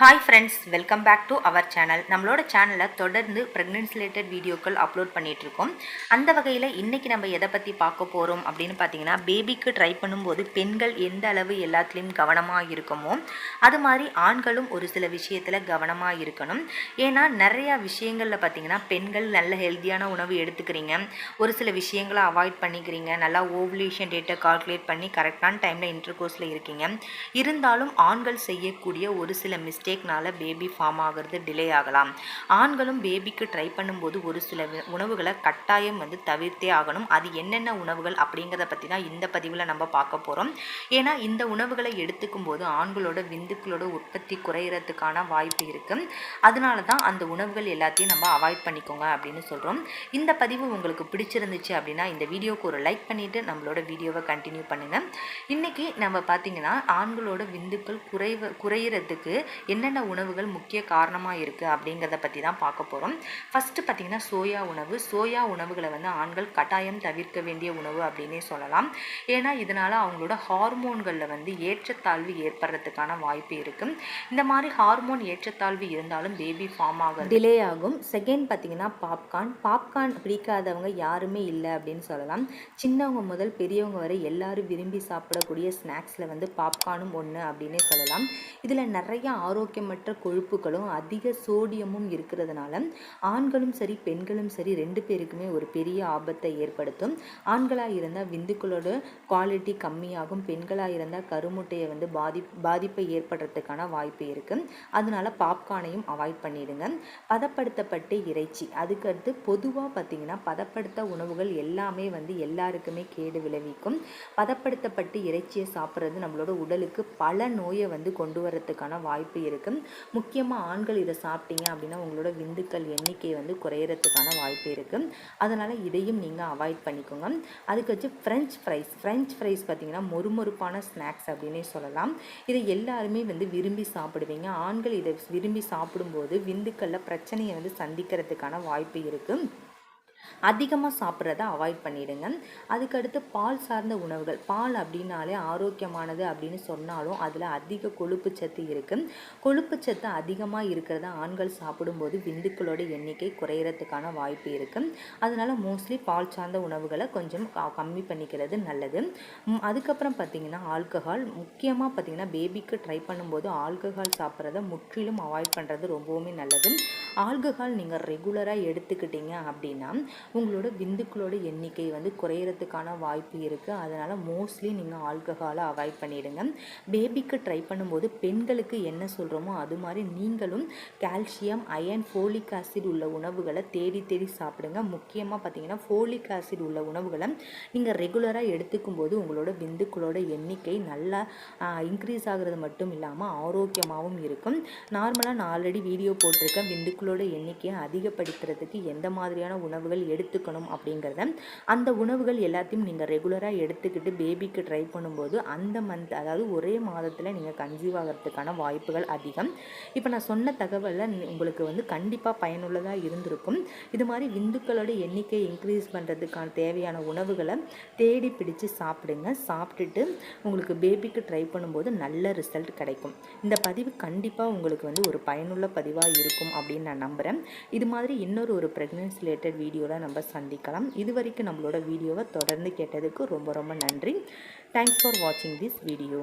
Hi friends welcome back to our channel நம்மளோட சேனலில் தொடர்ந்து ப்ரெக்னென்ஸ் ரிலேட்டட் வீடியோக்கள் அப்லோட் பண்ணிகிட்ருக்கோம் அந்த வகையில் இன்றைக்கி நம்ம எதை பற்றி பார்க்க போகிறோம் அப்படின்னு பார்த்தீங்கன்னா பேபிக்கு ட்ரை பண்ணும்போது பெண்கள் எந்த அளவு எல்லாத்துலேயும் கவனமாக இருக்குமோ அது மாதிரி ஆண்களும் ஒரு சில விஷயத்தில் கவனமாக இருக்கணும். ஏன்னா நிறையா விஷயங்களில் பார்த்தீங்கன்னா பெண்கள் நல்ல ஹெல்த்தியான உணவு எடுத்துக்கிறீங்க. ஒரு சில விஷயங்களை அவாய்ட் பண்ணிக்கிறீங்க. நல்லா ஓவலேஷன் டேட்டை கால்குலேட் பண்ணி கரெக்டான டைமில் இன்டர் கோர்ஸில் இருக்கீங்க. இருந்தாலும் ஆண்கள் செய்யக்கூடிய ஒரு சில மிஸ்டேக் மிஸ்டேக்னால பேபி ஃபார்ம் ஆகிறது டிலே ஆகலாம். ஆண்களும் பேபிக்கு ட்ரை பண்ணும்போது ஒரு சில உணவுகளை கட்டாயம் வந்து தவிர்த்தே ஆகணும். அது என்னென்ன உணவுகள் அப்படிங்கிறத பற்றி தான் இந்த பதிவில் நம்ம பார்க்க போகிறோம் ஏன்னா இந்த உணவுகளை எடுத்துக்கும் போது ஆண்களோட விந்துக்களோட உற்பத்தி குறையிறதுக்கான வாய்ப்பு இருக்குது அதனால தான் அந்த உணவுகள் எல்லாத்தையும் நம்ம அவாய்ட் பண்ணிக்கோங்க அப்படின்னு சொல்கிறோம் இந்த பதிவு உங்களுக்கு பிடிச்சிருந்துச்சு அப்படின்னா இந்த வீடியோக்கு ஒரு லைக் பண்ணிவிட்டு நம்மளோட வீடியோவை கண்டினியூ பண்ணுங்கள் இன்றைக்கி நம்ம பார்த்திங்கன்னா ஆண்களோட விந்துக்கள் குறைவ குறையிறதுக்கு என்னென்ன உணவுகள் முக்கிய காரணமாக இருக்குது அப்படிங்கிறத பற்றி தான் பார்க்க போகிறோம் ஃபஸ்ட்டு பார்த்திங்கன்னா சோயா உணவு. சோயா உணவுகளை வந்து ஆண்கள் கட்டாயம் தவிர்க்க வேண்டிய உணவு அப்படின்னே சொல்லலாம். ஏன்னா இதனால் அவங்களோட ஹார்மோன்களில் வந்து ஏற்றத்தாழ்வு ஏற்படுறதுக்கான வாய்ப்பு இருக்குது இந்த மாதிரி ஹார்மோன் ஏற்றத்தாழ்வு இருந்தாலும் பேபி ஃபார்ம் ஆக டிலே ஆகும். செகண்ட் பார்த்திங்கன்னா பாப்கார்ன். பாப்கார்ன் பிடிக்காதவங்க யாருமே இல்லை அப்படின்னு சொல்லலாம். சின்னவங்க முதல் பெரியவங்க வரை எல்லாரும் விரும்பி சாப்பிடக்கூடிய ஸ்நாக்ஸில் வந்து பாப்கார்னும் ஒன்று அப்படின்னே சொல்லலாம். இதில் நிறைய ஆரோக்கிய ஆரோக்கியமற்ற கொழுப்புகளும் அதிக சோடியமும் இருக்கிறதுனால ஆண்களும் சரி பெண்களும் சரி ரெண்டு பேருக்குமே ஒரு பெரிய ஆபத்தை ஏற்படுத்தும். ஆண்களாக இருந்தால் விந்துக்களோட குவாலிட்டி கம்மியாகும். பெண்களாக இருந்தால் கருமுட்டையை வந்து பாதி பாதிப்பை ஏற்படுறதுக்கான வாய்ப்பு இருக்குது அதனால பாப்கார்னையும் அவாய்ட் பண்ணிடுங்க. பதப்படுத்தப்பட்ட இறைச்சி. அதுக்கடுத்து பொதுவாக பார்த்தீங்கன்னா பதப்படுத்த உணவுகள் எல்லாமே வந்து எல்லாருக்குமே கேடு விளைவிக்கும். பதப்படுத்தப்பட்டு இறைச்சியை சாப்பிட்றது நம்மளோட உடலுக்கு பல நோயை வந்து கொண்டு வரதுக்கான வாய்ப்பு இருக்குது இருக்கு. முக்கியமாக ஆண்கள் இதை சாப்பிட்டீங்க அப்படின்னா உங்களோட விந்துக்கள் எண்ணிக்கை வந்து குறையிறதுக்கான வாய்ப்பு இருக்குது அதனால் இதையும் நீங்கள் அவாய்ட் பண்ணிக்கோங்க. அதுக்கு வச்சு ஃப்ரெஞ்ச் ஃப்ரைஸ் ஃப்ரெஞ்ச் ஃப்ரைஸ் பார்த்திங்கன்னா மொறுமொறுப்பான ஸ்நாக்ஸ் அப்படின்னே சொல்லலாம். இதை எல்லாருமே வந்து விரும்பி சாப்பிடுவீங்க. ஆண்கள் இதை விரும்பி சாப்பிடும்போது விந்துக்களில் பிரச்சனையை வந்து சந்திக்கிறதுக்கான வாய்ப்பு இருக்குது அதிகமாக சாப்பிட்றத அவாய்ட் பண்ணிவிடுங்க அதுக்கடுத்து பால் சார்ந்த உணவுகள். பால் அப்படின்னாலே ஆரோக்கியமானது அப்படின்னு சொன்னாலும் அதில் அதிக கொழுப்பு சத்து இருக்குது கொழுப்பு சத்து அதிகமாக இருக்கிறத ஆண்கள் சாப்பிடும்போது விந்துக்களோட எண்ணிக்கை குறையிறதுக்கான வாய்ப்பு இருக்குது அதனால் மோஸ்ட்லி பால் சார்ந்த உணவுகளை கொஞ்சம் கம்மி பண்ணிக்கிறது நல்லது. அதுக்கப்புறம் பார்த்திங்கன்னா ஆல்கஹால் முக்கியமாக பார்த்திங்கன்னா பேபிக்கு ட்ரை பண்ணும்போது ஆல்கஹால் சாப்பிட்றத முற்றிலும் அவாய்ட் பண்ணுறது ரொம்பவுமே நல்லது. ஆல்கஹால் நீங்கள் ரெகுலராக எடுத்துக்கிட்டீங்க அப்படின்னா உங்களோட விந்துக்களோட எண்ணிக்கை வந்து குறையிறதுக்கான வாய்ப்பு இருக்குது அதனால் மோஸ்ட்லி நீங்கள் ஆல்கஹாலை அவாய்ட் பண்ணிவிடுங்க பேபிக்கு ட்ரை பண்ணும்போது பெண்களுக்கு என்ன சொல்கிறோமோ அது மாதிரி நீங்களும் கால்சியம் அயன் ஃபோலிக் ஆசிட் உள்ள உணவுகளை தேடி தேடி சாப்பிடுங்க. முக்கியமாக பார்த்தீங்கன்னா ஃபோலிக் ஆசிட் உள்ள உணவுகளை நீங்கள் ரெகுலராக எடுத்துக்கும் போது உங்களோட விந்துக்களோட எண்ணிக்கை நல்லா இன்க்ரீஸ் ஆகிறது மட்டும் இல்லாமல் ஆரோக்கியமாகவும் இருக்கும். நார்மலாக நான் ஆல்ரெடி வீடியோ போட்டிருக்கேன். விந்துக்களோட எண்ணிக்கையை அதிகப்படுத்துறதுக்கு எந்த மாதிரியான உணவுகள் எடுத்துக்கணும் அப்படிங்கிறத அந்த உணவுகள் எல்லாத்தையும் நீங்கள் ரெகுலராக எடுத்துக்கிட்டு பேபிக்கு ட்ரை பண்ணும்போது அந்த மந்த் அதாவது ஒரே மாதத்தில் நீங்கள் கன்சீவ் ஆகிறதுக்கான வாய்ப்புகள் அதிகம். இப்போ நான் சொன்ன தகவலில் உங்களுக்கு வந்து கண்டிப்பாக பயனுள்ளதாக இருந்திருக்கும். இது மாதிரி விந்துக்களோட எண்ணிக்கை இன்க்ரீஸ் பண்ணுறதுக்கான தேவையான உணவுகளை தேடி பிடிச்சு சாப்பிடுங்க. சாப்பிட்டுட்டு உங்களுக்கு பேபிக்கு ட்ரை பண்ணும்போது நல்ல ரிசல்ட் கிடைக்கும். இந்த பதிவு கண்டிப்பாக உங்களுக்கு வந்து ஒரு பயனுள்ள பதிவாக இருக்கும் அப்படின்னு நான் நம்புகிறேன் இது மாதிரி இன்னொரு ஒரு ப்ரெக்னென்சி ரிலேட்டட் வீடியோவில் நம்ம சந்திக்கலாம். இது வரைக்கும் நம்மளோட வீடியோவை தொடர்ந்து கேட்டதுக்கு ரொம்ப ரொம்ப நன்றி. தேங்க்ஸ் ஃபார் வாட்சிங் திஸ் வீடியோ